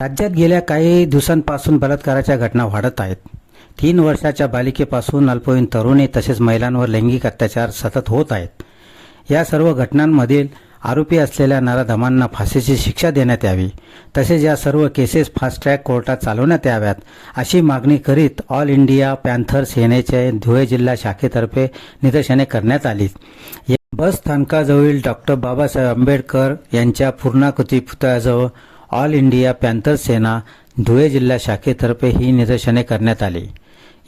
राज्यात गेल्या काही दिवसांपासून बलात्काराच्या घटना वाढत आहेत. तीन वर्षाच्या बालिकेपासून अल्पवयीन तरुणी तसेच महिलांवर लैंगिक अत्याचार सतत होत आहेत. या सर्व घटनांमधील आरोपी असलेल्या नराधमांना फाशीची शिक्षा देण्यात यावी. तसेच या सर्व केसेस फास्ट ट्रॅक कोर्टात चालवण्यात याव्यात अशी मागणी करीत ऑल इंडिया पॅन्थर सेनेचे धुळे जिल्हा शाखेतर्फे निदर्शने करण्यात आली. बस स्थानकाजवळील डॉक्टर बाबासाहेब आंबेडकर यांच्या पूर्णाकृती पुतळ्याजवळ all India Panther Sena Dhule जिल्हा शाखेतर्फे ही निदर्शने करण्यात आली.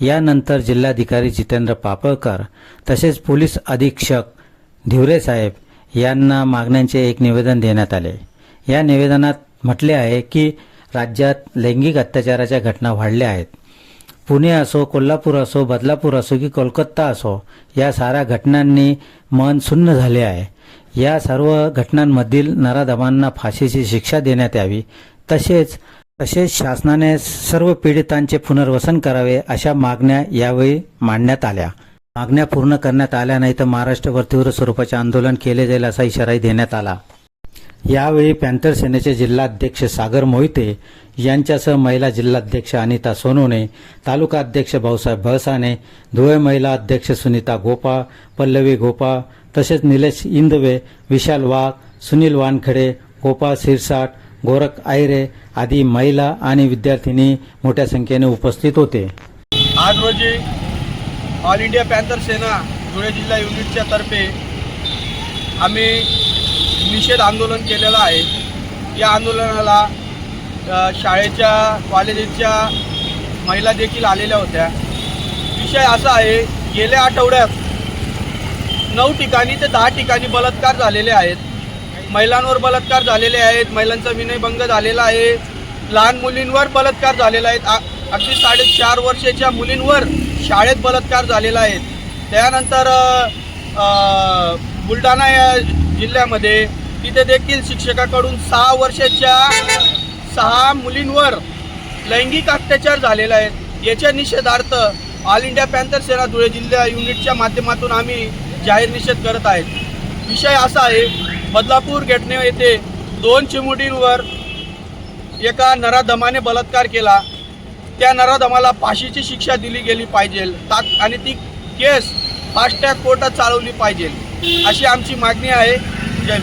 यानंतर जिल्हाधिकारी जितेंद्र पापळकर तसेच पोलीस अधीक्षक धिवरे साहेब यांना मागण्यांचे एक निवेदन देण्यात आले. या निवेदनात म्हटले आहे की राज्यात लैंगिक अत्याचाराच्या घटना वाढल्या आहेत. पुणे असो कोल्हापूर असो बदलापूर असो की कोलकाता असो या साऱ्या घटनांनी मन सुन्न झाले आहे. या सर्व घटनांमधील नराधमांना फाशीची शिक्षा देण्यात यावी. तसेच तसेच शासनाने सर्व पीडितांचे पुनर्वसन करावे अशा मागण्या यावेळी मांडण्यात आल्या. मागण्या पूर्ण करण्यात आल्या नाही तर महाराष्ट्रभर तीव्र स्वरूपाचे आंदोलन केले जाईल असा इशाराही देण्यात आला. यावेळी पॅन्थर सेनेचे जिल्हाध्यक्ष सागर मोहिते यांच्यासह महिला जिल्हाध्यक्ष अनिता सोनोने तालुका अध्यक्ष भाऊसाहेब भळसाने धुळे महिला अध्यक्ष सुनीता गोपा पल्लवी गोपा तसेच निलेश इंदवे विशाल वाघ सुनील वानखडे गोपाळ सिरसाट गोरख आयरे आदी महिला आणि विद्यार्थिनी मोठ्या संख्येने उपस्थित होते. आज रोजी all India Panther Sena Dhule जिल्हा युनिटच्या तर्फे आम्ही निषेध आंदोलन केलेलं आहे. या आंदोलनाला शाळेच्या कॉलेजेसच्या महिला देखील आलेल्या होत्या. विषय असा आहे गेल्या आठवड्यात नऊ ठिकाणी ते दहा ठिकाणी बलात्कार झालेले आहेत. महिलांवर बलात्कार झालेले आहेत महिलांचा विनयभंग झालेला आहे. लहान मुलींवर बलात्कार झालेला आहे. अगदी साडेचार वर्षाच्या मुलींवर शाळेत बलात्कार झालेला आहे. त्यानंतर बुलढाणा या जिल्ह्यामध्ये तिथे देखील शिक्षकाकडून सहा वर्षाच्या सहा मुलींवर लैंगिक अत्याचार झालेला आहे. याच्या निषेधार्थ all India Panther Sena Dhule जिल्हा युनिटच्या माध्यमातून आम्ही जाहीर निषेध करत आहेत. विषय असा आहे बदलापूर घटने येथे दोन चिमुडींवर एका नराधमाने बलात्कार केला. त्या नराधमाला फाशीची शिक्षा दिली गेली पाहिजे. ताक आणि ती केस फास्ट ट्रॅक कोर्टात चालवली पाहिजे. अशी आमची मागणी आहे. जय